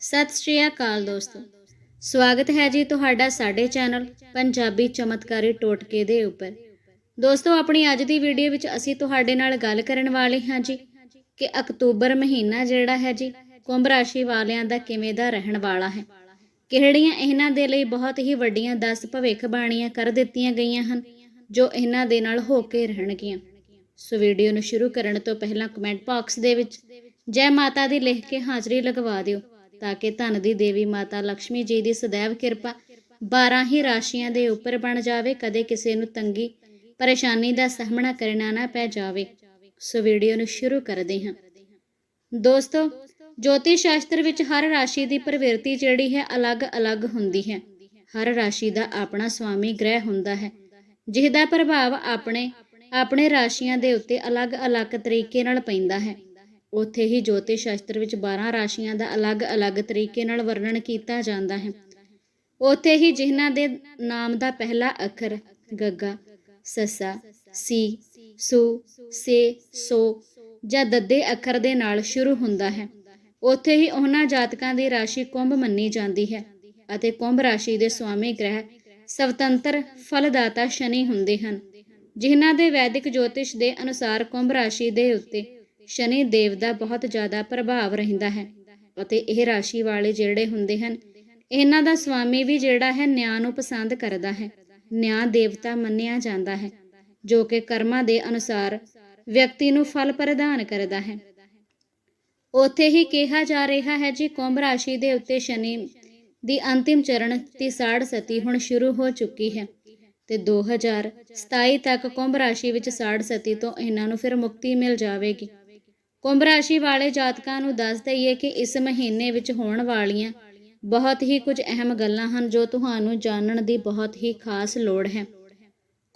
ਸਤਿ ਸ਼੍ਰੀ ਅਕਾਲ ਦੋਸਤੋ। ਸਵਾਗਤ ਹੈ ਜੀ ਤੁਹਾਡਾ ਸਾਡੇ ਚੈਨਲ ਪੰਜਾਬੀ ਚਮਤਕਾਰੀ ਟੋਟਕੇ ਦੇ ਉੱਪਰ। ਦੋਸਤੋ, ਆਪਣੀ ਅੱਜ ਦੀ ਵੀਡੀਓ ਵਿੱਚ ਅਸੀਂ ਤੁਹਾਡੇ ਨਾਲ ਗੱਲ ਕਰਨ ਵਾਲੇ ਹਾਂ ਜੀ ਕਿ ਅਕਤੂਬਰ ਮਹੀਨਾ ਜਿਹੜਾ ਹੈ ਜੀ, ਕੁੰਭ ਰਾਸ਼ੀ ਵਾਲਿਆਂ ਦਾ ਕਿਵੇਂ ਦਾ ਰਹਿਣ ਵਾਲਾ ਹੈ। ਕਿਹੜੀਆਂ ਇਹਨਾਂ ਦੇ ਲਈ ਬਹੁਤ ਹੀ ਵੱਡੀਆਂ 10 ਭਵਿੱਖਬਾਣੀਆਂ ਕਰ ਦਿੱਤੀਆਂ ਗਈਆਂ ਹਨ, ਜੋ ਇਹਨਾਂ ਦੇ ਨਾਲ ਹੋ ਕੇ ਰਹਿਣਗੀਆਂ। ਸੋ ਵੀਡੀਓ ਨੂੰ ਸ਼ੁਰੂ ਕਰਨ ਤੋਂ ਪਹਿਲਾਂ ਕਮੈਂਟ ਬਾਕਸ ਦੇ ਵਿੱਚ ਜੈ ਮਾਤਾ ਦੀ ਲਿਖ ਕੇ ਹਾਜ਼ਰੀ ਲਗਵਾ ਦਿਓ। ਤਾਂ ਕਿ ਧਨ ਦੀ ਦੇਵੀ ਮਾਤਾ ਲక్ష్ਮੀ ਜੀ ਦੀ ਸदैव ਕਿਰਪਾ 12 ਹੀ ਰਾਸ਼ੀਆਂ ਦੇ ਉੱਪਰ ਬਣ ਜਾਵੇ, ਕਦੇ ਕਿਸੇ ਨੂੰ ਤੰਗੀ, ਪਰੇਸ਼ਾਨੀ ਦਾ ਸਾਹਮਣਾ ਕਰਨਾ ਨਾ ਪੈ ਜਾਵੇ। ਸੋ ਵੀਡੀਓ ਨੂੰ ਸ਼ੁਰੂ ਕਰਦੇ ਹਾਂ। ਦੋਸਤੋ ਜੋਤਿਸ਼ ਸ਼ਾਸਤਰ ਵਿੱਚ ਹਰ ਰਾਸ਼ੀ ਦੀ ਪ੍ਰਵਿਰਤੀ ਜਿਹੜੀ ਹੈ, ਅਲੱਗ-ਅਲੱਗ ਹੁੰਦੀ ਹੈ। ਹਰ ਰਾਸ਼ੀ ਦਾ ਆਪਣਾ ਸਵਾਮੀ ਗ੍ਰਹਿ ਹੁੰਦਾ ਹੈ, ਜਿਹਦਾ ਪ੍ਰਭਾਵ ਆਪਣੇ ਆਪਣੇ ਰਾਸ਼ੀਆਂ ਦੇ ਉੱਤੇ ਅਲੱਗ-ਅਲੱਗ ਤਰੀਕੇ ਨਾਲ ਪੈਂਦਾ ਹੈ। ਉੱਥੇ ਹੀ ਜੋਤਿਸ਼ ਸ਼ਾਸਤਰ ਵਿੱਚ 12 ਰਾਸ਼ੀਆਂ ਦਾ ਅਲੱਗ-ਅਲੱਗ ਤਰੀਕੇ ਨਾਲ ਵਰਣਨ ਕੀਤਾ ਜਾਂਦਾ ਹੈ। ਉੱਥੇ ਹੀ ਜਿਨ੍ਹਾਂ ਦੇ ਨਾਮ ਦਾ ਪਹਿਲਾ ਅੱਖਰ ਗੱਗਾ, ਸੱਸਾ, ਸੀ, ਸੂ, ਸੇ, ਸੋ ਜਾਂ ਦੱਦੇ ਅੱਖਰ ਦੇ ਨਾਲ ਸ਼ੁਰੂ ਹੁੰਦਾ ਹੈ। ਉੱਥੇ ਹੀ ਉਹਨਾਂ ਜਾਤਕਾਂ ਦੀ ਰਾਸ਼ੀ ਕੁੰਭ ਮੰਨੀ ਜਾਂਦੀ ਹੈ ਅਤੇ ਕੁੰਭ ਰਾਸ਼ੀ ਦੇ ਸਵਾਮੀ ਗ੍ਰਹਿ ਸਵਤੰਤਰ ਫਲਦਾਤਾ ਸ਼ਨੀ ਹੁੰਦੇ ਹਨ, ਜਿਨ੍ਹਾਂ ਦੇ ਵੈਦਿਕ ਜੋਤਿਸ਼ ਦੇ ਅਨੁਸਾਰ ਕੁੰਭ ਰਾਸ਼ੀ ਦੇ ਉੱਤੇ ਸ਼ਨੀ ਦੇਵ ਦਾ ਬਹੁਤ ਜ਼ਿਆਦਾ ਪ੍ਰਭਾਵ ਰਹਿੰਦਾ ਹੈ ਅਤੇ ਇਹ ਰਾਸ਼ੀ ਵਾਲੇ ਜਿਹੜੇ ਹੁੰਦੇ ਹਨ, ਇਹਨਾਂ ਦਾ ਸਵਾਮੀ ਵੀ ਜਿਹੜਾ ਹੈ ਨਿਆਂ ਨੂੰ ਪਸੰਦ ਕਰਦਾ ਹੈ। ਨਿਆਂ ਦੇਵਤਾ ਮੰਨਿਆ ਜਾਂਦਾ ਹੈ, ਜੋ ਕਿ ਕਰਮਾਂ ਦੇ ਅਨੁਸਾਰ ਵਿਅਕਤੀ ਨੂੰ ਫਲ ਪ੍ਰਦਾਨ ਕਰਦਾ ਹੈ। ਉੱਥੇ ਹੀ ਕਿਹਾ ਜਾ ਰਿਹਾ ਹੈ ਜੀ, ਕੁੰਭ ਰਾਸ਼ੀ ਦੇ ਉੱਤੇ ਸ਼ਨੀ ਦੀ ਅੰਤਿਮ ਚਰਨ ਤਿਸਾੜ ਸਤੀ ਹੁਣ ਸ਼ੁਰੂ ਹੋ ਚੁੱਕੀ ਹੈ ਤੇ 2027 ਤੱਕ ਕੁੰਭ ਰਾਸ਼ੀ ਵਿੱਚ ਸਾੜ ਸਤੀ ਤੋਂ ਇਹਨਾਂ ਨੂੰ ਫਿਰ ਮੁਕਤੀ ਮਿਲ ਜਾਵੇਗੀ। ਕੁੰਭ ਰਾਸ਼ੀ ਵਾਲੇ ਜਾਤਕਾਂ ਨੂੰ ਦੱਸ ਦਈਏ ਕਿ ਇਸ ਮਹੀਨੇ ਵਿੱਚ ਹੋਣ ਵਾਲੀਆਂ ਬਹੁਤ ਹੀ ਕੁਝ ਅਹਿਮ ਗੱਲਾਂ ਹਨ ਜੋ ਤੁਹਾਨੂੰ ਜਾਣਨ ਦੀ ਬਹੁਤ ਹੀ ਖਾਸ ਲੋੜ ਹੈ।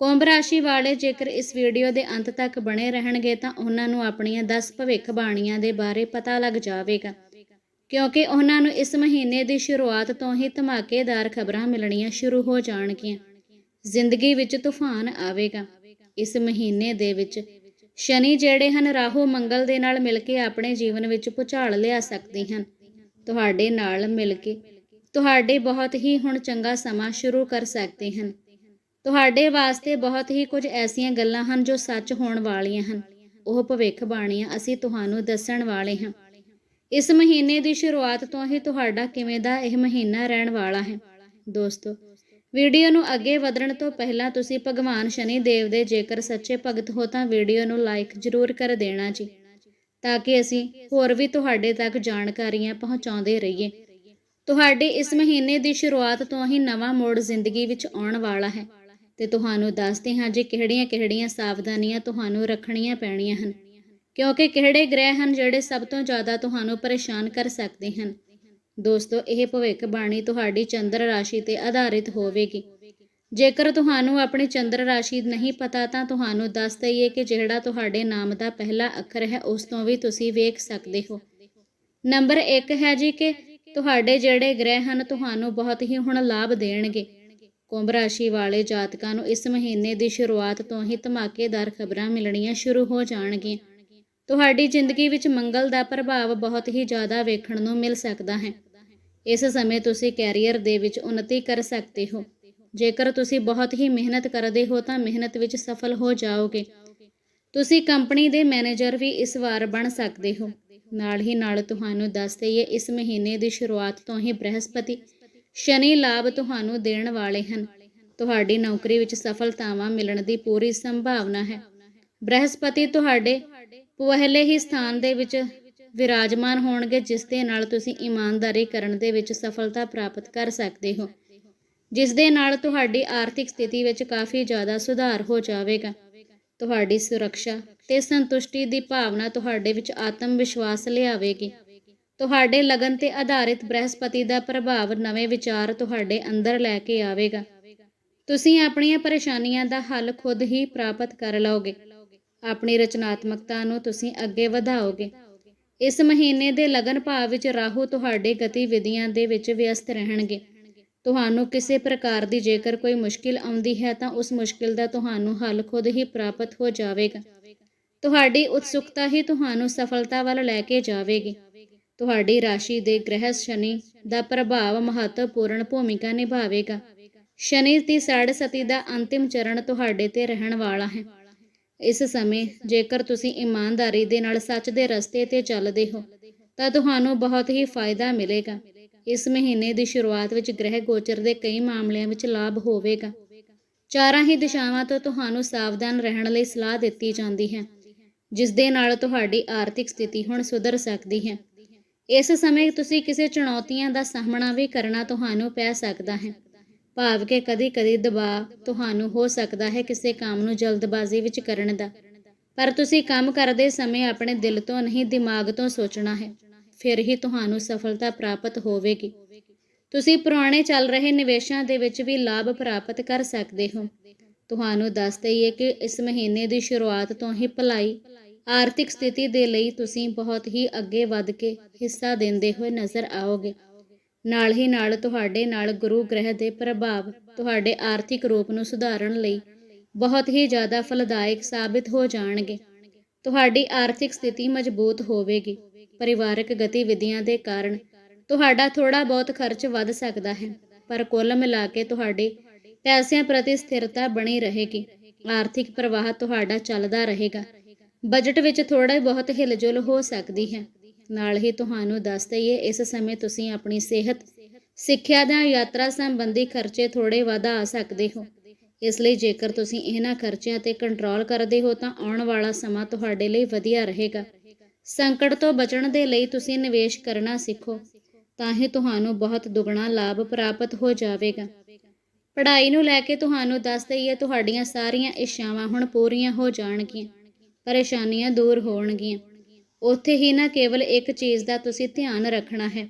ਕੁੰਭ ਰਾਸ਼ੀ ਵਾਲੇ ਜੇਕਰ ਇਸ ਵੀਡੀਓ ਦੇ ਅੰਤ ਤੱਕ ਬਣੇ ਰਹਿਣਗੇ ਤਾਂ ਉਹਨਾਂ ਨੂੰ ਆਪਣੀਆਂ 10 ਭਵਿੱਖ ਬਾਣੀਆਂ ਦੇ ਬਾਰੇ ਪਤਾ ਲੱਗ ਜਾਵੇਗਾ। ਕਿਉਂਕਿ ਉਹਨਾਂ ਨੂੰ ਇਸ ਮਹੀਨੇ ਦੀ ਸ਼ੁਰੂਆਤ ਤੋਂ ਹੀ ਧਮਾਕੇਦਾਰ ਖਬਰਾਂ ਮਿਲਣੀਆਂ ਸ਼ੁਰੂ ਹੋ ਜਾਣਗੀਆਂ। ਜ਼ਿੰਦਗੀ ਵਿੱਚ ਤੂਫਾਨ ਆਵੇਗਾ। ਇਸ ਮਹੀਨੇ ਦੇ ਵਿੱਚ ਸ਼ਨੀ ਜਿਹੜੇ ਹਨ, ਰਾਹੂ ਮੰਗਲ ਦੇ ਨਾਲ ਮਿਲ ਕੇ ਆਪਣੇ ਜੀਵਨ ਵਿੱਚ ਭੁਚਾਲ ਲਿਆ ਸਕਦੇ ਹਨ। ਤੁਹਾਡੇ ਨਾਲ ਮਿਲ ਕੇ। ਤੁਹਾਡੇ ਬਹੁਤ ਹੀ ਹੁਣ ਚੰਗਾ ਸਮਾਂ ਸ਼ੁਰੂ ਕਰ ਸਕਦੇ ਹਨ। ਤੁਹਾਡੇ ਵਾਸਤੇ ਬਹੁਤ ਹੀ ਕੁਝ ਐਸੀਆਂ ਗੱਲਾਂ ਹਨ, ਜੋ ਸੱਚ ਹੋਣ ਵਾਲੀਆਂ ਹਨ। ਉਹ ਭਵਿੱਖ ਬਾਣੀਆਂ ਅਸੀਂ ਤੁਹਾਨੂੰ ਦੱਸਣ ਵਾਲੇ ਹਾਂ। ਇਸ ਮਹੀਨੇ ਦੀ ਸ਼ੁਰੂਆਤ ਤੋਂ ਹੀ ਤੁਹਾਡਾ ਕਿਵੇਂ ਦਾ ਇਹ ਮਹੀਨਾ ਰਹਿਣ ਵਾਲਾ ਹੈ? ਦੋਸਤੋ ਵੀਡੀਓ ਨੂੰ ਅੱਗੇ ਵਧਣ ਤੋਂ ਪਹਿਲਾਂ ਤੁਸੀਂ ਭਗਵਾਨ ਸ਼ਨੀ ਦੇਵ ਦੇ ਜੇਕਰ ਸੱਚੇ ਭਗਤ ਹੋ ਤਾਂ ਵੀਡੀਓ ਨੂੰ ਲਾਈਕ ਜ਼ਰੂਰ ਕਰ ਦੇਣਾ ਜੀ, ਤਾਂ ਕਿ ਅਸੀਂ ਹੋਰ ਵੀ ਤੁਹਾਡੇ ਤੱਕ ਜਾਣਕਾਰੀਆਂ ਪਹੁੰਚਾਉਂਦੇ ਰਹੀਏ। ਤੁਹਾਡੇ ਇਸ ਮਹੀਨੇ ਦੀ ਸ਼ੁਰੂਆਤ ਤੋਂ ਹੀ ਨਵਾਂ ਮੋੜ ਜ਼ਿੰਦਗੀ ਵਿੱਚ ਆਉਣ ਵਾਲਾ ਹੈ ਤੇ ਤੁਹਾਨੂੰ ਦੱਸਦੇ ਹਾਂ ਜੀ ਕਿਹੜੀਆਂ-ਕਿਹੜੀਆਂ ਸਾਵਧਾਨੀਆਂ ਤੁਹਾਨੂੰ ਰੱਖਣੀਆਂ ਪੈਣੀਆਂ ਹਨ, ਕਿਉਂਕਿ ਕਿਹੜੇ ਗ੍ਰਹਿ ਹਨ ਜਿਹੜੇ ਸਭ ਤੋਂ ਜ਼ਿਆਦਾ ਤੁਹਾਨੂੰ ਪਰੇਸ਼ਾਨ ਕਰ ਸਕਦੇ ਹਨ? ਦੋਸਤੋ, ਇਹ ਭਵਿੱਖ ਬਾਣੀ ਤੁਹਾਡੀ ਚੰਦਰ ਰਾਸ਼ੀ ਤੇ ਆਧਾਰਿਤ ਹੋਵੇਗੀ। ਜੇਕਰ ਤੁਹਾਨੂੰ ਆਪਣੀ ਚੰਦਰ ਰਾਸ਼ੀ ਨਹੀਂ ਪਤਾ, ਤਾਂ ਤੁਹਾਨੂੰ ਦੱਸ ਦਈਏ ਕਿ ਜਿਹੜਾ ਤੁਹਾਡੇ ਨਾਮ ਦਾ ਪਹਿਲਾ ਅੱਖਰ ਹੈ, ਉਸ ਤੋਂ ਵੀ ਤੁਸੀਂ ਵੇਖ ਸਕਦੇ ਹੋ। ਨੰਬਰ 1 ਹੈ ਜੀ ਕਿ ਤੁਹਾਡੇ ਜਿਹੜੇ ਗ੍ਰਹਿ ਹਨ, ਤੁਹਾਨੂੰ ਬਹੁਤ ਹੀ ਹੁਣ ਲਾਭ ਦੇਣਗੇ। ਕੁੰਭ ਰਾਸ਼ੀ ਵਾਲੇ ਜਾਤਕਾਂ ਨੂੰ ਇਸ ਮਹੀਨੇ ਦੀ ਸ਼ੁਰੂਆਤ ਤੋਂ ਹੀ ਧਮਾਕੇਦਾਰ ਖਬਰਾਂ ਮਿਲਣੀਆਂ ਸ਼ੁਰੂ ਹੋ ਜਾਣਗੀਆਂ। ਤੁਹਾਡੀ ਜ਼ਿੰਦਗੀ ਵਿੱਚ ਮੰਗਲ ਦਾ ਪ੍ਰਭਾਵ ਬਹੁਤ ਹੀ ਜ਼ਿਆਦਾ ਵੇਖਣ ਨੂੰ ਮਿਲ ਸਕਦਾ ਹੈ। ਇਸ ਸਮੇਂ ਤੁਸੀਂ ਕੈਰੀਅਰ ਦੇ ਵਿੱਚ ਉન્નਤੀ ਕਰ ਸਕਦੇ ਹੋ। ਜੇਕਰ ਤੁਸੀਂ ਬਹੁਤ ਹੀ ਮਿਹਨਤ ਕਰਦੇ ਹੋ ਤਾਂ ਮਿਹਨਤ ਵਿੱਚ ਸਫਲ ਹੋ ਜਾਓਗੇ। ਤੁਸੀਂ ਕੰਪਨੀ ਦੇ ਮੈਨੇਜਰ ਵੀ ਇਸ ਵਾਰ ਬਣ ਸਕਦੇ ਹੋ। ਨਾਲ ਹੀ ਨਾਲ ਤੁਹਾਨੂੰ ਦੱਸ ਦਈਏ, ਇਸ ਮਹੀਨੇ ਦੀ ਸ਼ੁਰੂਆਤ ਤੋਂ ਹੀ ਬ੍ਰਹਸਪਤੀ, ਸ਼ਨੀ ਲਾਭ ਤੁਹਾਨੂੰ ਦੇਣ ਵਾਲੇ ਹਨ। ਤੁਹਾਡੀ ਨੌਕਰੀ ਵਿੱਚ ਸਫਲਤਾਵਾਂ ਮਿਲਣ ਦੀ ਪੂਰੀ ਸੰਭਾਵਨਾ ਹੈ। ਬ੍ਰਹਸਪਤੀ ਤੁਹਾਡੇ ਪਹਿਲੇ ਹੀ ਸਥਾਨ ਦੇ ਵਿੱਚ ਵਿਰਾਜਮਾਨ ਹੋਣਗੇ, ਜਿਸ ਦੇ ਨਾਲ ਤੁਸੀਂ ਇਮਾਨਦਾਰੀ ਕਰਨ ਦੇ ਵਿੱਚ ਸਫਲਤਾ ਪ੍ਰਾਪਤ ਕਰ ਸਕਦੇ ਹੋ, ਜਿਸ ਦੇ ਨਾਲ ਤੁਹਾਡੀ ਆਰਥਿਕ ਸਥਿਤੀ ਵਿੱਚ ਕਾਫੀ ਜ਼ਿਆਦਾ ਸੁਧਾਰ ਹੋ ਜਾਵੇਗਾ। ਤੁਹਾਡੀ ਸੁਰੱਖਿਆ ਤੇ ਸੰਤੁਸ਼ਟੀ ਦੀ ਭਾਵਨਾ ਤੁਹਾਡੇ ਵਿੱਚ ਆਤਮ ਵਿਸ਼ਵਾਸ ਲਿਆਵੇਗੀ। ਤੁਹਾਡੇ ਲਗਨ ਤੇ ਆਧਾਰਿਤ ਬ੍ਰਹਸਪਤੀ ਦਾ ਪ੍ਰਭਾਵ ਨਵੇਂ ਵਿਚਾਰ ਤੁਹਾਡੇ ਅੰਦਰ ਲੈ ਕੇ ਆਵੇਗਾ। ਤੁਸੀਂ ਆਪਣੀਆਂ ਪਰੇਸ਼ਾਨੀਆਂ ਦਾ ਹੱਲ ਖੁਦ ਹੀ ਪ੍ਰਾਪਤ ਕਰ ਲਓਗੇ। ਆਪਣੀ ਰਚਨਾਤਮਕਤਾ ਨੂੰ ਤੁਸੀਂ ਅੱਗੇ ਵਧਾਓਗੇ। ਇਸ ਮਹੀਨੇ ਦੇ ਲਗਨ ਭਾਵ ਵਿੱਚ ਰਾਹੂ ਤੁਹਾਡੇ ਗਤੀਵਿਧੀਆਂ ਦੇ ਵਿੱਚ ਵਿਅਸਤ ਰਹਿਣਗੇ। ਤੁਹਾਨੂੰ ਕਿਸੇ ਪ੍ਰਕਾਰ ਦੀ ਜੇਕਰ ਕੋਈ ਮੁਸ਼ਕਿਲ ਆਉਂਦੀ ਹੈ ਤਾਂ ਉਸ ਮੁਸ਼ਕਿਲ ਦਾ ਤੁਹਾਨੂੰ ਹੱਲ ਖੁਦ ਹੀ ਪ੍ਰਾਪਤ ਹੋ ਜਾਵੇਗਾ। ਤੁਹਾਡੀ ਉਤਸੁਕਤਾ ਹੀ ਤੁਹਾਨੂੰ ਸਫਲਤਾ ਵੱਲ ਲੈ ਕੇ ਜਾਵੇਗੀ। ਤੁਹਾਡੀ ਰਾਸ਼ੀ ਦੇ ਗ੍ਰਹਿ ਸ਼ਨੀ ਦਾ ਪ੍ਰਭਾਵ ਮਹੱਤਵਪੂਰਨ ਭੂਮਿਕਾ ਨਿਭਾਵੇਗਾ। ਸ਼ਨੀ ਦੀ ਸਾਢੇ ਸਤੀ ਦਾ ਅੰਤਿਮ ਚਰਨ ਤੁਹਾਡੇ ਤੇ ਰਹਿਣ ਵਾਲਾ ਹੈ। ਇਸ ਸਮੇਂ ਜੇਕਰ ਤੁਸੀਂ ਇਮਾਨਦਾਰੀ ਦੇ ਨਾਲ ਸੱਚ ਦੇ ਰਸਤੇ ਤੇ ਚੱਲਦੇ ਹੋ, ਤਾਂ ਤੁਹਾਨੂੰ ਬਹੁਤ ਹੀ ਫਾਇਦਾ ਮਿਲੇਗਾ। ਇਸ ਮਹੀਨੇ ਦੀ ਸ਼ੁਰੂਆਤ ਵਿੱਚ ਗ੍ਰਹਿ ਗੋਚਰ ਦੇ ਕਈ ਮਾਮਲਿਆਂ ਵਿੱਚ ਲਾਭ ਹੋਵੇਗਾ। ਚਾਰਾਂ ਹੀ ਦਿਸ਼ਾਵਾਂ ਤੋਂ ਤੁਹਾਨੂੰ ਸਾਵਧਾਨ ਰਹਿਣ ਲਈ ਸਲਾਹ ਦਿੱਤੀ ਜਾਂਦੀ ਹੈ, ਜਿਸ ਦੇ ਨਾਲ ਤੁਹਾਡੀ ਆਰਥਿਕ ਸਥਿਤੀ ਹੁਣ ਸੁਧਰ ਸਕਦੀ ਹੈ। ਇਸ ਸਮੇਂ ਤੁਸੀਂ ਕਿਸੇ ਚੁਣੌਤੀਆਂ ਦਾ ਸਾਹਮਣਾ ਵੀ ਕਰਨਾ ਤੁਹਾਨੂੰ ਪੈ ਸਕਦਾ ਹੈ। ਭਾਵ ਕਿ ਕਦੀ-ਕਦੀ ਦਬਾਅ ਤੁਹਾਨੂੰ ਹੋ ਸਕਦਾ ਹੈ ਕਿਸੇ ਕੰਮ ਨੂੰ ਜਲਦਬਾਜ਼ੀ ਵਿੱਚ ਕਰਨ ਦਾ। ਪਰ ਤੁਸੀਂ ਕੰਮ ਕਰਦੇ ਸਮੇਂ ਆਪਣੇ ਦਿਲ ਤੋਂ ਨਹੀਂ, ਦਿਮਾਗ ਤੋਂ ਸੋਚਣਾ ਹੈ। ਫਿਰ ਹੀ ਤੁਹਾਨੂੰ ਸਫਲਤਾ ਪ੍ਰਾਪਤ ਹੋਵੇਗੀ। ਤੁਸੀਂ ਪੁਰਾਣੇ ਚੱਲ ਰਹੇ ਨਿਵੇਸ਼ਾਂ ਦੇ ਵਿੱਚ ਵੀ ਲਾਭ ਪ੍ਰਾਪਤ ਕਰ ਸਕਦੇ ਹੋ। ਤੁਹਾਨੂੰ ਦੱਸ ਦਈਏ ਕਿ ਇਸ ਮਹੀਨੇ ਦੀ ਸ਼ੁਰੂਆਤ ਤੋਂ ਹੀ ਭਲਾਈ, ਆਰਥਿਕ ਸਥਿਤੀ ਦੇ ਲਈ ਤੁਸੀਂ ਬਹੁਤ ਹੀ ਅੱਗੇ ਵਧ ਕੇ ਹਿੱਸਾ ਦਿੰਦੇ ਹੋਏ ਨਜ਼ਰ ਆਓਗੇ। ਨਾਲ ਹੀ ਨਾਲ ਤੁਹਾਡੇ ਨਾਲ ਗੁਰੂ ਗ੍ਰਹਿ ਦੇ ਪ੍ਰਭਾਵ ਤੁਹਾਡੇ ਆਰਥਿਕ ਰੂਪ ਨੂੰ ਸੁਧਾਰਨ ਲਈ ਬਹੁਤ ਹੀ ਜ਼ਿਆਦਾ ਫਲਦਾਇਕ ਸਾਬਿਤ ਹੋ ਜਾਣਗੇ। ਤੁਹਾਡੀ ਆਰਥਿਕ ਸਥਿਤੀ ਮਜ਼ਬੂਤ ਹੋਵੇਗੀ। ਪਰਿਵਾਰਕ ਗਤੀਵਿਧੀਆਂ ਦੇ ਕਾਰਨ ਤੁਹਾਡਾ ਥੋੜਾ ਬਹੁਤ ਖਰਚ ਵੱਧ ਸਕਦਾ ਹੈ, ਪਰ ਕੁੱਲ ਮਿਲਾ ਕੇ ਤੁਹਾਡੇ ਪੈਸਿਆਂ ਪ੍ਰਤੀ ਸਥਿਰਤਾ ਬਣੀ ਰਹੇਗੀ। ਆਰਥਿਕ ਪ੍ਰਵਾਹ ਤੁਹਾਡਾ ਚੱਲਦਾ ਰਹੇਗਾ। ਬਜਟ ਵਿੱਚ ਥੋੜਾ ਬਹੁਤ ਹਿਲਜੁਲ ਹੋ ਸਕਦੀ ਹੈ। ਨਾਲ ਹੀ ਤੁਹਾਨੂੰ ਦੱਸ ਦਈਏ, ਇਸ ਸਮੇਂ ਤੁਸੀਂ ਆਪਣੀ ਸਿਹਤ, ਸਿੱਖਿਆ ਜਾਂ ਯਾਤਰਾ ਸੰਬੰਧੀ ਖਰਚੇ ਥੋੜੇ ਵਧਾ ਸਕਦੇ ਹੋ। ਇਸ ਲਈ ਜੇਕਰ ਤੁਸੀਂ ਇਹਨਾਂ ਖਰਚਿਆਂ ਤੇ ਕੰਟਰੋਲ ਕਰਦੇ ਹੋ, ਤਾਂ ਆਉਣ ਵਾਲਾ ਸਮਾਂ ਤੁਹਾਡੇ ਲਈ ਵਧੀਆ ਰਹੇਗਾ। ਸੰਕਟ ਤੋਂ ਬਚਣ ਦੇ ਲਈ ਤੁਸੀਂ ਨਿਵੇਸ਼ ਕਰਨਾ ਸਿੱਖੋ, ਤਾਂ ਹੀ ਤੁਹਾਨੂੰ ਬਹੁਤ ਦੁੱਗਣਾ ਲਾਭ ਪ੍ਰਾਪਤ ਹੋ ਜਾਵੇਗਾ। ਪੜ੍ਹਾਈ ਨੂੰ ਲੈ ਕੇ ਤੁਹਾਨੂੰ ਦੱਸ ਦਈਏ, ਤੁਹਾਡੀਆਂ ਸਾਰੀਆਂ ਇੱਛਾਵਾਂ ਹੁਣ ਪੂਰੀਆਂ ਹੋ ਜਾਣਗੀਆਂ, ਪਰੇਸ਼ਾਨੀਆਂ ਦੂਰ ਹੋਣਗੀਆਂ। ਉੱਥੇ ਹੀ ਨਾ ਕੇਵਲ ਇੱਕ ਚੀਜ਼ ਦਾ ਤੁਸੀਂ ਧਿਆਨ ਰੱਖਣਾ ਹੈ।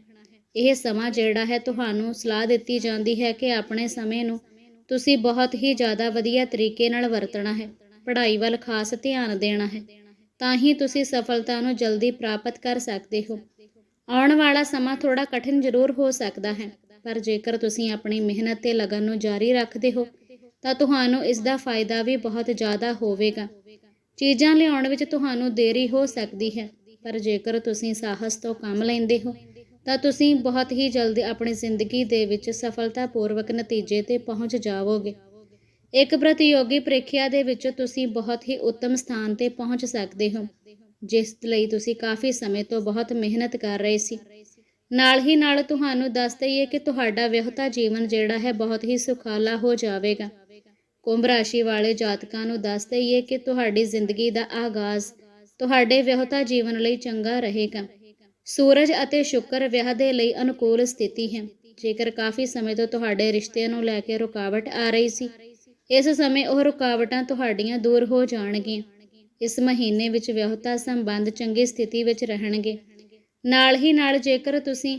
ਇਹ ਸਮਾਂ ਜਿਹੜਾ ਹੈ ਤੁਹਾਨੂੰ ਸਲਾਹ ਦਿੱਤੀ ਜਾਂਦੀ ਹੈ ਕਿ ਆਪਣੇ ਸਮੇਂ ਨੂੰ ਤੁਸੀਂ ਬਹੁਤ ਹੀ ਜ਼ਿਆਦਾ ਵਧੀਆ ਤਰੀਕੇ ਨਾਲ ਵਰਤਣਾ ਹੈ। ਪੜ੍ਹਾਈ ਵੱਲ ਖਾਸ ਧਿਆਨ ਦੇਣਾ ਹੈ। ਤਾਂ ਹੀ ਤੁਸੀਂ ਸਫਲਤਾ ਨੂੰ ਜਲਦੀ ਪ੍ਰਾਪਤ ਕਰ ਸਕਦੇ ਹੋ। ਆਉਣ ਵਾਲਾ ਸਮਾਂ ਥੋੜਾ ਕਠਿਨ ਜ਼ਰੂਰ ਹੋ ਸਕਦਾ ਹੈ, ਪਰ ਜੇਕਰ ਤੁਸੀਂ ਆਪਣੀ ਮਿਹਨਤ ਤੇ ਲਗਨ ਨੂੰ ਜਾਰੀ ਰੱਖਦੇ ਹੋ, ਤਾਂ ਤੁਹਾਨੂੰ ਇਸ ਦਾ ਫਾਇਦਾ ਵੀ ਬਹੁਤ ਜ਼ਿਆਦਾ ਹੋਵੇਗਾ। ਚੀਜ਼ਾਂ ਲਿਆਉਣ ਵਿੱਚ ਤੁਹਾਨੂੰ ਦੇਰੀ ਹੋ ਸਕਦੀ ਹੈ। ਪਰ ਜੇਕਰ ਤੁਸੀਂ ਸਾਹਸ ਤੋਂ ਕੰਮ ਲੈਂਦੇ ਹੋ, ਤਾਂ ਤੁਸੀਂ ਬਹੁਤ ਹੀ ਜਲਦੀ ਆਪਣੀ ਜ਼ਿੰਦਗੀ ਦੇ ਵਿੱਚ ਸਫਲਤਾਪੂਰਵਕ ਨਤੀਜੇ ਤੇ ਪਹੁੰਚ ਜਾਵੋਗੇ। ਇੱਕ ਪ੍ਰਤੀਯੋਗੀ ਪ੍ਰੀਖਿਆ ਦੇ ਵਿੱਚ ਤੁਸੀਂ ਬਹੁਤ ਹੀ ਉੱਤਮ ਸਥਾਨ ਤੇ ਪਹੁੰਚ ਸਕਦੇ ਹੋ, ਜਿਸ ਲਈ ਤੁਸੀਂ ਕਾਫੀ ਸਮੇਂ ਤੋਂ ਬਹੁਤ ਮਿਹਨਤ ਕਰ ਰਹੇ ਸੀ। ਨਾਲ ਹੀ ਨਾਲ ਤੁਹਾਨੂੰ ਦੱਸ ਦਈਏ ਕਿ ਤੁਹਾਡਾ ਵਿਆਹਤਾ ਜੀਵਨ ਜਿਹੜਾ ਹੈ ਬਹੁਤ ਹੀ ਸੁਖਾਲਾ ਹੋ ਜਾਵੇਗਾ। ਕੁੰਭ ਰਾਸ਼ੀ ਵਾਲੇ ਜਾਤਕਾਂ ਨੂੰ ਦੱਸ ਦਈਏ ਕਿ ਤੁਹਾਡੀ ਜ਼ਿੰਦਗੀ ਦਾ ਆਗਾਜ਼ ਤੁਹਾਡੇ ਵਿਆਹਤਾ ਜੀਵਨ ਲਈ ਚੰਗਾ ਰਹੇਗਾ। ਸੂਰਜ ਅਤੇ ਸ਼ੁਕਰ ਵਿਆਹ ਦੇ ਲਈ ਅਨੁਕੂਲ ਸਥਿਤੀ ਹੈ। ਜੇਕਰ ਕਾਫੀ ਸਮੇਂ ਤੋਂ ਤੁਹਾਡੇ ਰਿਸ਼ਤੇ ਨੂੰ ਲੈ ਕੇ ਰੁਕਾਵਟ ਆ ਰਹੀ ਸੀ, ਇਸ ਸਮੇਂ ਉਹ ਰੁਕਾਵਟਾਂ ਤੁਹਾਡੀਆਂ ਦੂਰ ਹੋ ਜਾਣਗੀਆਂ। ਇਸ ਮਹੀਨੇ ਵਿੱਚ ਵਿਆਹਤਾ ਸੰਬੰਧ ਚੰਗੀ ਸਥਿਤੀ ਵਿੱਚ ਰਹਿਣਗੇ। ਨਾਲ ਹੀ ਨਾਲ ਜੇਕਰ ਤੁਸੀਂ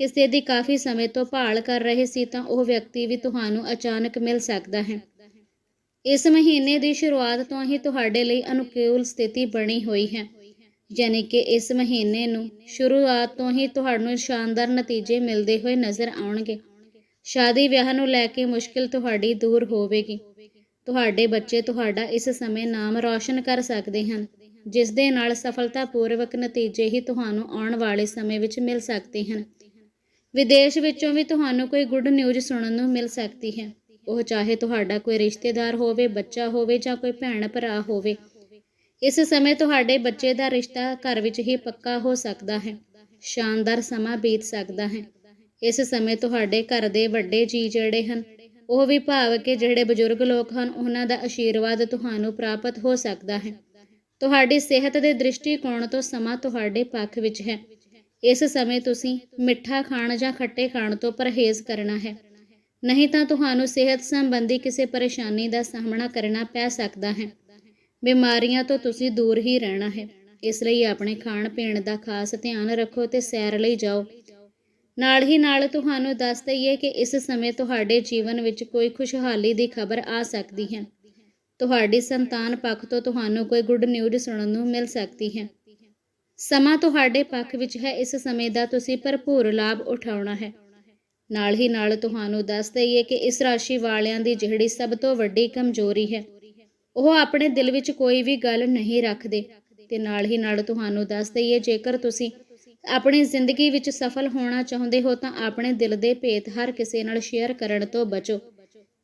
ਕਿਸੇ ਦੀ ਕਾਫੀ ਸਮੇਂ ਤੋਂ ਭਾਲ ਕਰ ਰਹੇ ਸੀ ਤਾਂ ਉਹ ਵਿਅਕਤੀ ਵੀ ਤੁਹਾਨੂੰ ਅਚਾਨਕ ਮਿਲ ਸਕਦਾ ਹੈ। ਇਸ ਮਹੀਨੇ ਦੀ ਸ਼ੁਰੂਆਤ ਤੋਂ ਹੀ ਤੁਹਾਡੇ ਲਈ ਅਨੁਕੂਲ ਸਥਿਤੀ ਬਣੀ ਹੋਈ ਹੈ। ਯਾਨੀ ਕਿ ਇਸ ਮਹੀਨੇ ਨੂੰ ਸ਼ੁਰੂਆਤ ਤੋਂ ਹੀ ਤੁਹਾਨੂੰ ਸ਼ਾਨਦਾਰ ਨਤੀਜੇ ਮਿਲਦੇ ਹੋਏ ਨਜ਼ਰ ਆਉਣਗੇ। ਸ਼ਾਦੀ ਵਿਆਹ ਨੂੰ ਲੈ ਕੇ ਮੁਸ਼ਕਿਲ ਤੁਹਾਡੀ ਦੂਰ ਹੋਵੇਗੀ। ਤੁਹਾਡੇ ਬੱਚੇ ਤੁਹਾਡਾ ਇਸ ਸਮੇਂ ਨਾਮ ਰੌਸ਼ਨ ਕਰ ਸਕਦੇ ਹਨ, ਜਿਸ ਦੇ ਨਾਲ ਸਫਲਤਾਪੂਰਵਕ ਨਤੀਜੇ ਹੀ ਤੁਹਾਨੂੰ ਆਉਣ ਵਾਲੇ ਸਮੇਂ ਵਿੱਚ ਮਿਲ ਸਕਦੇ ਹਨ। ਵਿਦੇਸ਼ ਵਿੱਚੋਂ ਵੀ ਤੁਹਾਨੂੰ ਕੋਈ ਗੁੱਡ ਨਿਊਜ਼ ਸੁਣਨ ਨੂੰ ਮਿਲ ਸਕਦੀ ਹੈ। ਉਹ ਚਾਹੇ ਤੁਹਾਡਾ ਕੋਈ ਰਿਸ਼ਤੇਦਾਰ ਹੋਵੇ, ਬੱਚਾ ਹੋਵੇ ਜਾਂ ਕੋਈ ਭੈਣ ਭਰਾ ਹੋਵੇ, ਇਸ ਸਮੇਂ ਤੁਹਾਡੇ ਬੱਚੇ ਦਾ ਰਿਸ਼ਤਾ ਘਰ ਵਿੱਚ ਹੀ ਪੱਕਾ ਹੋ ਸਕਦਾ ਹੈ। ਸ਼ਾਨਦਾਰ ਸਮਾਂ ਬੀਤ ਸਕਦਾ ਹੈ। ਇਸ ਸਮੇਂ ਤੁਹਾਡੇ ਘਰ ਦੇ ਵੱਡੇ ਜੀ ਜਿਹੜੇ ਹਨ, ਉਹ ਵੀ ਭਾਵ ਕਿ ਜਿਹੜੇ ਬਜ਼ੁਰਗ ਲੋਕ ਹਨ, ਉਹਨਾਂ ਦਾ ਆਸ਼ੀਰਵਾਦ ਤੁਹਾਨੂੰ ਪ੍ਰਾਪਤ ਹੋ ਸਕਦਾ ਹੈ। ਤੁਹਾਡੀ ਸਿਹਤ ਦੇ ਦ੍ਰਿਸ਼ਟੀਕੋਣ ਤੋਂ ਸਮਾਂ ਤੁਹਾਡੇ ਪੱਖ ਵਿੱਚ ਹੈ। ਇਸ ਸਮੇਂ ਤੁਸੀਂ ਮਿੱਠਾ ਖਾਣ ਜਾਂ ਖੱਟੇ ਖਾਣ ਤੋਂ ਪਰਹੇਜ਼ ਕਰਨਾ ਹੈ। ਨਹੀਂ ਤਾਂ ਤੁਹਾਨੂੰ ਸਿਹਤ ਸੰਬੰਧੀ ਕਿਸੇ ਪਰੇਸ਼ਾਨੀ ਦਾ ਸਾਹਮਣਾ ਕਰਨਾ ਪੈ ਸਕਦਾ ਹੈ। ਬਿਮਾਰੀਆਂ ਤੋਂ ਤੁਸੀਂ ਦੂਰ ਹੀ ਰਹਿਣਾ ਹੈ। ਇਸ ਲਈ ਆਪਣੇ ਖਾਣ ਪੀਣ ਦਾ ਖਾਸ ਧਿਆਨ ਰੱਖੋ ਤੇ ਸੈਰ ਲਈ ਜਾਓ। ਨਾਲ ਹੀ ਨਾਲ ਤੁਹਾਨੂੰ ਦੱਸ ਦਈਏ ਕਿ ਇਸ ਸਮੇਂ ਤੁਹਾਡੇ ਜੀਵਨ ਵਿੱਚ ਕੋਈ ਖੁਸ਼ਹਾਲੀ ਦੀ ਖਬਰ ਆ ਸਕਦੀ ਹੈ। ਤੁਹਾਡੀ ਸੰਤਾਨ ਪੱਖ ਤੋਂ ਤੁਹਾਨੂੰ ਕੋਈ ਗੁੱਡ ਨਿਊਜ਼ ਸੁਣਨ ਨੂੰ ਮਿਲ ਸਕਦੀ ਹੈ। ਸਮਾਂ ਤੁਹਾਡੇ ਪੱਖ ਵਿੱਚ ਹੈ। ਇਸ ਸਮੇਂ ਦਾ ਤੁਸੀਂ ਭਰਪੂਰ ਲਾਭ ਉਠਾਉਣਾ ਹੈ। ਨਾਲ ਹੀ ਨਾਲ ਤੁਹਾਨੂੰ ਦੱਸ ਦਈਏ ਕਿ ਇਸ ਰਾਸ਼ੀ ਵਾਲਿਆਂ ਦੀ ਜਿਹੜੀ ਸਭ ਤੋਂ ਵੱਡੀ ਕਮਜ਼ੋਰੀ ਹੈ, ਉਹ ਆਪਣੇ ਦਿਲ ਵਿੱਚ ਕੋਈ ਵੀ ਗੱਲ ਨਹੀਂ ਰੱਖਦੇ। ਤੇ ਨਾਲ ਹੀ ਨਾਲ ਤੁਹਾਨੂੰ ਦੱਸ ਦਈਏ, ਜੇਕਰ ਤੁਸੀਂ ਆਪਣੀ ਜ਼ਿੰਦਗੀ ਵਿੱਚ ਸਫਲ ਹੋਣਾ ਚਾਹੁੰਦੇ ਹੋ, ਤਾਂ ਆਪਣੇ ਦਿਲ ਦੇ ਭੇਤ ਹਰ ਕਿਸੇ ਨਾਲ ਸ਼ੇਅਰ ਕਰਨ ਤੋਂ ਬਚੋ।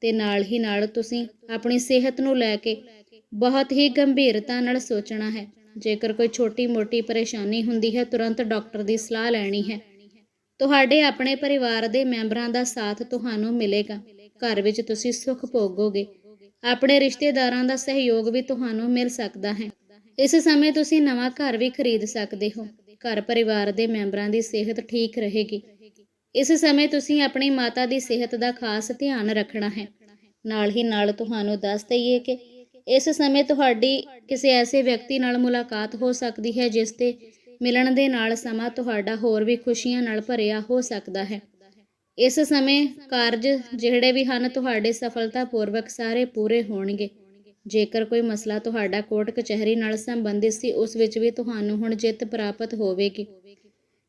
ਤੇ ਨਾਲ ਹੀ ਨਾਲ ਤੁਸੀਂ ਆਪਣੀ ਸਿਹਤ ਨੂੰ ਲੈ ਕੇ ਬਹੁਤ ਹੀ ਗੰਭੀਰਤਾ ਨਾਲ ਸੋਚਣਾ ਹੈ। ਜੇਕਰ ਕੋਈ ਛੋਟੀ-ਮੋਟੀ ਪਰੇਸ਼ਾਨੀ ਹੁੰਦੀ ਹੈ, ਤੁਰੰਤ ਡਾਕਟਰ ਦੀ ਸਲਾਹ ਲੈਣੀ ਹੈ। ਤੁਹਾਡੇ ਆਪਣੇ ਪਰਿਵਾਰ ਦੇ ਮੈਂਬਰਾਂ ਦਾ ਸਾਥ ਤੁਹਾਨੂੰ ਮਿਲੇਗਾ। ਘਰ ਵਿੱਚ ਤੁਸੀਂ ਸੁੱਖ ਭੋਗੋਗੇ। ਆਪਣੇ ਰਿਸ਼ਤੇਦਾਰਾਂ ਦਾ ਸਹਿਯੋਗ ਵੀ ਤੁਹਾਨੂੰ ਮਿਲ ਸਕਦਾ ਹੈ। ਇਸ ਸਮੇਂ ਤੁਸੀਂ ਨਵਾਂ ਘਰ ਵੀ ਖਰੀਦ ਸਕਦੇ ਹੋ। ਘਰ ਪਰਿਵਾਰ ਦੇ ਮੈਂਬਰਾਂ ਦੀ ਸਿਹਤ ਠੀਕ ਰਹੇਗੀ। ਇਸ ਸਮੇਂ ਤੁਸੀਂ ਆਪਣੀ ਮਾਤਾ ਦੀ ਸਿਹਤ ਦਾ ਖਾਸ ਧਿਆਨ ਰੱਖਣਾ ਹੈ। ਨਾਲ ਹੀ ਨਾਲ ਤੁਹਾਨੂੰ ਦੱਸ ਦਈਏ ਕਿ ਇਸ ਸਮੇਂ ਤੁਹਾਡੀ ਕਿਸੇ ਐਸੇ ਵਿਅਕਤੀ ਨਾਲ ਮੁਲਾਕਾਤ ਹੋ ਸਕਦੀ ਹੈ ਜਿਸ ਤੇ ਮਿਲਣ ਦੇ ਨਾਲ ਸਮਾਂ ਤੁਹਾਡਾ ਹੋਰ ਵੀ ਖੁਸ਼ੀਆਂ ਨਾਲ ਭਰਿਆ ਹੋ ਸਕਦਾ ਹੈ। ਇਸ ਸਮੇਂ ਕਾਰਜ ਜਿਹੜੇ ਵੀ ਹਨ ਤੁਹਾਡੇ ਸਫਲਤਾਪੂਰਵਕ ਸਾਰੇ ਪੂਰੇ ਹੋਣਗੇ। ਜੇਕਰ ਕੋਈ ਮਸਲਾ ਤੁਹਾਡਾ ਕੋਰਟ ਕਚਹਿਰੀ ਨਾਲ ਸੰਬੰਧਿਤ ਸੀ, ਉਸ ਵਿੱਚ ਵੀ ਤੁਹਾਨੂੰ ਹੁਣ ਜਿੱਤ ਪ੍ਰਾਪਤ ਹੋਵੇਗੀ।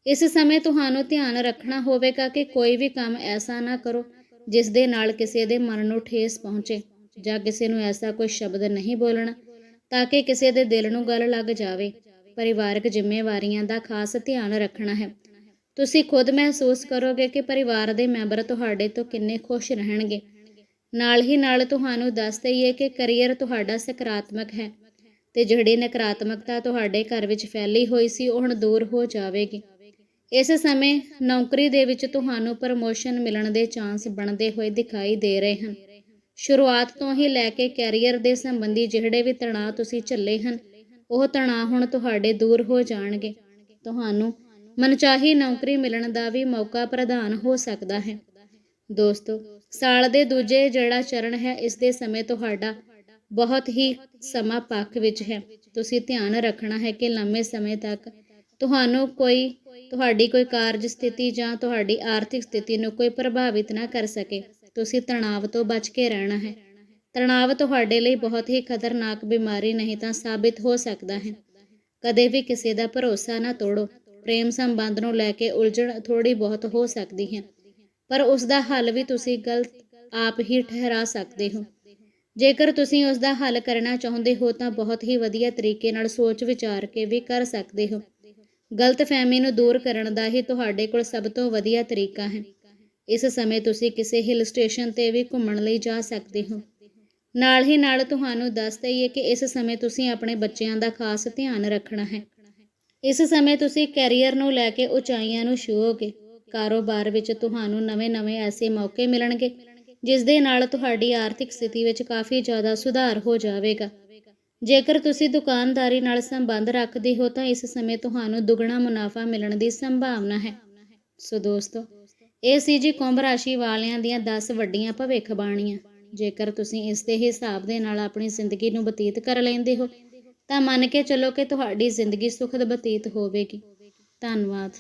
ਇਸ ਸਮੇਂ ਤੁਹਾਨੂੰ ਧਿਆਨ ਰੱਖਣਾ ਹੋਵੇਗਾ ਕਿ ਕੋਈ ਵੀ ਕੰਮ ਐਸਾ ਨਾ ਕਰੋ ਜਿਸ ਦੇ ਨਾਲ ਕਿਸੇ ਦੇ ਮਨ ਨੂੰ ਠੇਸ ਪਹੁੰਚੇ ਜਾਂ ਕਿਸੇ ਨੂੰ ਐਸਾ ਕੋਈ ਸ਼ਬਦ ਨਹੀਂ ਬੋਲਣਾ, ਤਾਂ ਕਿ ਕਿਸੇ ਦੇ ਦਿਲ ਨੂੰ ਗੱਲ ਲੱਗ ਜਾਵੇ। ਪਰਿਵਾਰਕ ਜ਼ਿੰਮੇਵਾਰੀਆਂ ਦਾ ਖਾਸ ਧਿਆਨ ਰੱਖਣਾ ਹੈ। ਤੁਸੀਂ ਖੁਦ ਮਹਿਸੂਸ ਕਰੋਗੇ ਕਿ ਪਰਿਵਾਰ ਦੇ ਮੈਂਬਰ ਤੁਹਾਡੇ ਤੋਂ ਕਿੰਨੇ ਖੁਸ਼ ਰਹਿਣਗੇ। ਨਾਲ ਹੀ ਨਾਲ ਤੁਹਾਨੂੰ ਦੱਸ ਦਈਏ ਕਿ ਕੈਰੀਅਰ ਤੁਹਾਡਾ ਸਕਾਰਾਤਮਕ ਹੈ ਤੇ ਜਿਹੜੀ ਨਕਾਰਾਤਮਕਤਾ ਤੁਹਾਡੇ ਘਰ ਵਿੱਚ ਫੈਲੀ ਹੋਈ ਸੀ, ਉਹ ਹੁਣ ਦੂਰ ਹੋ ਜਾਵੇਗੀ। ਇਸ ਸਮੇਂ ਨੌਕਰੀ ਦੇ ਵਿੱਚ ਤੁਹਾਨੂੰ ਪ੍ਰਮੋਸ਼ਨ ਮਿਲਣ ਦੇ ਚਾਂਸ ਬਣਦੇ ਹੋਏ ਦਿਖਾਈ ਦੇ ਰਹੇ ਹਨ। ਸ਼ੁਰੂਆਤ ਤੋਂ ਹੀ ਲੈ ਕੇ ਕੈਰੀਅਰ ਦੇ ਸੰਬੰਧੀ ਜਿਹੜੇ ਵੀ ਤਣਾਅ ਤੁਸੀਂ ਝੱਲੇ ਹਨ ਉਹ ਤਣਾਅ ਹੁਣ ਤੁਹਾਡੇ ਦੂਰ ਹੋ ਜਾਣਗੇ। ਤੁਹਾਨੂੰ ਮਨਚਾਹੀ ਨੌਕਰੀ ਮਿਲਣ ਦਾ ਵੀ ਮੌਕਾ ਪ੍ਰਦਾਨ ਹੋ ਸਕਦਾ ਹੈ। ਦੋਸਤੋ, ਸਾਲ ਦੇ ਦੂਜੇ ਜਿਹੜਾ ਚਰਨ ਹੈ, ਇਸ ਦੇ ਸਮੇਂ ਤੁਹਾਡਾ ਬਹੁਤ ਹੀ ਸਮਾਂ ਪੱਖ ਵਿੱਚ ਹੈ। ਤੁਸੀਂ ਧਿਆਨ ਰੱਖਣਾ ਹੈ ਕਿ ਲੰਮੇ ਸਮੇਂ ਤੱਕ ਤੁਹਾਨੂੰ ਕੋਈ, ਤੁਹਾਡੀ ਕੋਈ ਕਾਰਜ ਸਥਿਤੀ ਜਾਂ ਤੁਹਾਡੀ ਆਰਥਿਕ ਸਥਿਤੀ ਨੂੰ ਕੋਈ ਪ੍ਰਭਾਵਿਤ ਨਾ ਕਰ ਸਕੇ। ਤੁਸੀਂ ਤਣਾਅ ਤੋਂ ਬਚ ਕੇ ਰਹਿਣਾ ਹੈ। ਤਣਾਅ ਤੁਹਾਡੇ ਲਈ ਬਹੁਤ ਹੀ ਖਤਰਨਾਕ ਬਿਮਾਰੀ ਨਹੀਂ ਤਾਂ ਸਾਬਿਤ ਹੋ ਸਕਦਾ ਹੈ। ਕਦੇ ਵੀ ਕਿਸੇ ਦਾ ਭਰੋਸਾ ਨਾ ਤੋੜੋ। ਪ੍ਰੇਮ ਸੰਬੰਧ ਨੂੰ ਲੈ ਕੇ ਉਲਝਣ ਥੋੜੀ ਬਹੁਤ ਹੋ ਸਕਦੀ ਹੈ। ਪਰ ਉਸ ਦਾ ਹੱਲ ਵੀ ਤੁਸੀਂ ਗਲਤ ਆਪ ਹੀ ਠਹਿਰਾ ਸਕਦੇ ਹੋ। ਜੇਕਰ ਤੁਸੀਂ ਉਸ ਦਾ ਹੱਲ ਕਰਨਾ ਚਾਹੁੰਦੇ ਹੋ ਤਾਂ ਬਹੁਤ ਹੀ ਵਧੀਆ ਤਰੀਕੇ ਨਾਲ ਸੋਚ ਵਿਚਾਰ ਕੇ ਵੀ ਕਰ ਸਕਦੇ ਹੋ। ਗਲਤ ਫਹਿਮੀ ਨੂੰ ਦੂਰ ਕਰਨ ਦਾ ਹੀ ਤੁਹਾਡੇ ਕੋਲ ਸਭ ਤੋਂ ਵਧੀਆ ਤਰੀਕਾ ਹੈ। ਇਸ ਸਮੇਂ ਤੁਸੀਂ ਕਿਸੇ ਹਿਲ ਸਟੇਸ਼ਨ ਤੇ ਵੀ ਘੁੰਮਣ ਲਈ ਜਾ ਸਕਦੇ ਹੋ। ਨਾਲ ਹੀ ਨਾਲ ਤੁਹਾਨੂੰ ਦੱਸ ਦਈਏ ਕਿ ਇਸ ਸਮੇਂ ਤੁਸੀਂ ਆਪਣੇ ਬੱਚਿਆਂ ਦਾ ਖਾਸ ਧਿਆਨ ਰੱਖਣਾ ਹੈ। ਇਸ ਸਮੇਂ ਤੁਸੀਂ ਕੈਰੀਅਰ ਨੂੰ ਲੈ ਕੇ ਉਚਾਈਆਂ ਨੂੰ ਛੂਹੋਗੇ। ਕਾਰੋਬਾਰ ਵਿੱਚ ਤੁਹਾਨੂੰ ਨਵੇਂ-ਨਵੇਂ ਐਸੇ ਮੌਕੇ ਮਿਲਣਗੇ, ਜਿਸ ਦੇ ਨਾਲ ਤੁਹਾਡੀ ਆਰਥਿਕ ਸਥਿਤੀ ਵਿੱਚ ਕਾਫੀ ਜ਼ਿਆਦਾ ਸੁਧਾਰ ਹੋ ਜਾਵੇਗਾ। ਜੇਕਰ ਤੁਸੀਂ ਦੁਕਾਨਦਾਰੀ ਨਾਲ ਸੰਬੰਧ ਰੱਖਦੇ ਹੋ, ਤਾਂ ਇਸ ਸਮੇਂ ਤੁਹਾਨੂੰ ਦੁੱਗਣਾ ਮੁਨਾਫਾ ਮਿਲਣ ਦੀ ਸੰਭਾਵਨਾ ਹੈ। ਸੋ ਦੋਸਤੋ, ਇਹ ਸੀ ਜੀ ਕੁੰਭ ਰਾਸ਼ੀ ਵਾਲਿਆਂ ਦੀਆਂ 10 ਵੱਡੀਆਂ ਭਵਿੱਖਬਾਣੀਆਂ। ਜੇਕਰ ਤੁਸੀਂ ਇਸ ਦੇ ਹਿਸਾਬ ਦੇ ਨਾਲ ਆਪਣੀ ਜ਼ਿੰਦਗੀ ਨੂੰ ਬਤੀਤ ਕਰ ਲੈਂਦੇ ਹੋ, ਤਾਂ ਮੰਨ ਕੇ ਚੱਲੋ ਕਿ ਤੁਹਾਡੀ ਜ਼ਿੰਦਗੀ ਸੁਖਦ ਬਤੀਤ ਹੋਵੇਗੀ। ਧੰਨਵਾਦ।